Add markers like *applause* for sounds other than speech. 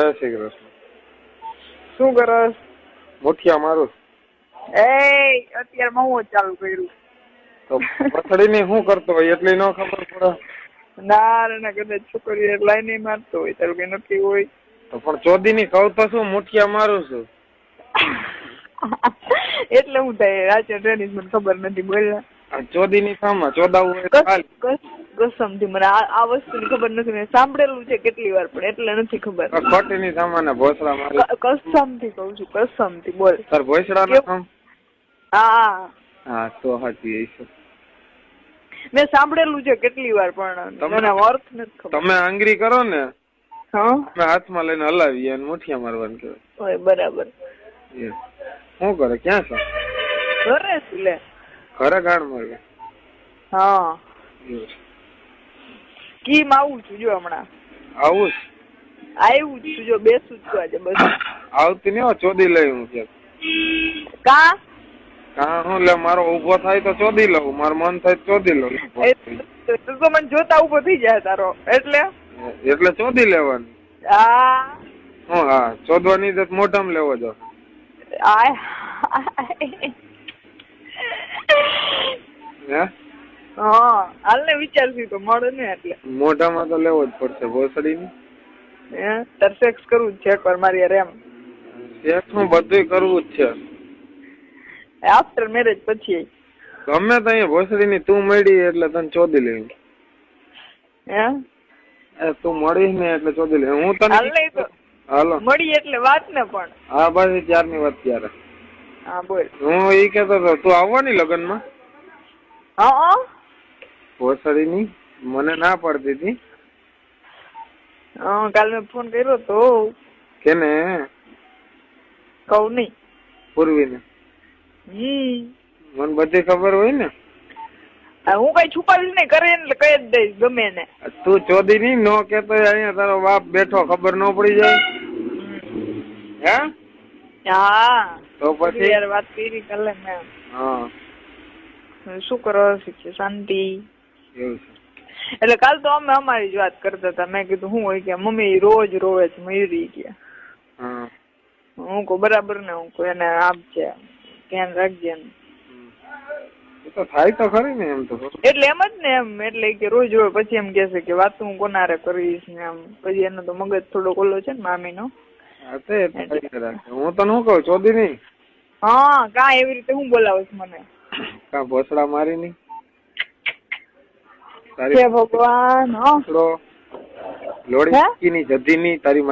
જય શ્રી કૃષ્ણ. શું કરસ? મુઠિયા મારું. એ અત્યારે જ ચાલુ કર્યું. તો પથડી ની શું કરતો હોય એટલી ન ખબર પડે? ના ના કદાચ છોકરીઓ લાઈ નહીં મારતો હોય તારું કઈ નક્કી હોય. તો પણ ચોદી ની કહું તો શું મુઠિયા મારું છું? *laughs* એટલે હું થાય રાજ્ય ટ્રેનિંગ મને ખબર નથી બોલ્યા ચોદી ની સામા ચોદાવું હોય કસમથી મને આ વસ્તુ ની ખબર નથી મેં સાંભળેલું છે કેટલી વાર પણ એટલે નથી ખબર. ખોટી ની સામા ને ભોસડા મારી. કસમથી કઉ છું કસમથી બોલ. સર ભોસડા ના સામ હા. હા તો હાચી છે. મેં સાંભળેલું છે કેટલી વાર પણ મને અર્થ નથી ખબર. તમે આંગળી કરો ને હા? હાથમાં લઈને હલાવીએ અને મુઠિયા મારવાનું કહેવાય. બરાબર. શું કરે? ક્યાં છો? ઘરે લે. ઘરે ગાણ મારવી હા કીમ આવું છું જો હમણાં. આવું. આવ્યું છું જો બેસું છું આજે બસ. આવતી નહીં ચોદી લઈ હું કે. કા? હું લે મારો ઊભો થાય તો ચોદી લઉં મારું મન થાય ચોધી ચોદી લઉં. તું તો મને જોતા ઊભો થઈ જાય તારો. એટલે? એટલે ચોદી લેવાની. આ. હું હા ચોદવાની મોઢામાં લેવો જો આય હે? હાલ ને વિચારશું તો મળે ને એટલે. મોઢામાં તો લેવો જ પડશે ભોસડીની? હે? તાર સેક્સ કરવું જ છે એકવાર મારી હારે એમ. સેક્સનું બધું કરવું જ છે. આફ્ટર મેરેજ પછી. ગમે તો અહીંયા ભોસડીની તું મળી એટલે તને ચોદી લેવી હે? એ તું મળી ને એટલે ચોદી લઈ હું તને હાલ નહીં તો હાલો. મળી એટલે વાત ને પણ. હા બસ ત્યારની વાત ત્યારે. હા બોલ. હું એ કેતો તો તું આવવાની લગ્નમાં? હા ભોસડીની મને ના પડતી હતી. કાલ મેં ફોન કર્યો તો. કેને? કઉ નહીં પૂર્વીને. હમ મને બધી ખબર હોય ને. હું કઈ છુપાવી નહીં કરે એટલે કહી જ દઈશ ગમે ને તું ચોદી ની નો કેતો અહીંયા તારો બાપ બેઠો ખબર ન પડી જાય. હે? હા. તો પછી? યાર વાત કરી કાલે મેં. હા. શું કરો છે શાંતિ? એટલે કાલ તો અમે અમારી જ વાત કરતા હતા. મેં કીધું હું હોય કે મમ્મી રોજ રોવે છે મયુરી કે. હું. કહું બરાબર ને હું કહું એને આપજે ધ્યાન રાખજે તો થાય તો ખરી ને એમ તો. એટલે એમ જ ને એમ એટલે કે રોજ હોય પછી એમ કેસે કે વાત હું કોનારે કરીશ ને એમ. પછી એનો તો મગજ થોડો ઓલો છે ને મામીનો. હા હું તો. હું કહું ચોદી નહીં. હા કા એવી રીતે હું બોલાવું મને. કા ભોસડા મારી ની તારી ભગવાન લોડી? ની જધી ની તારી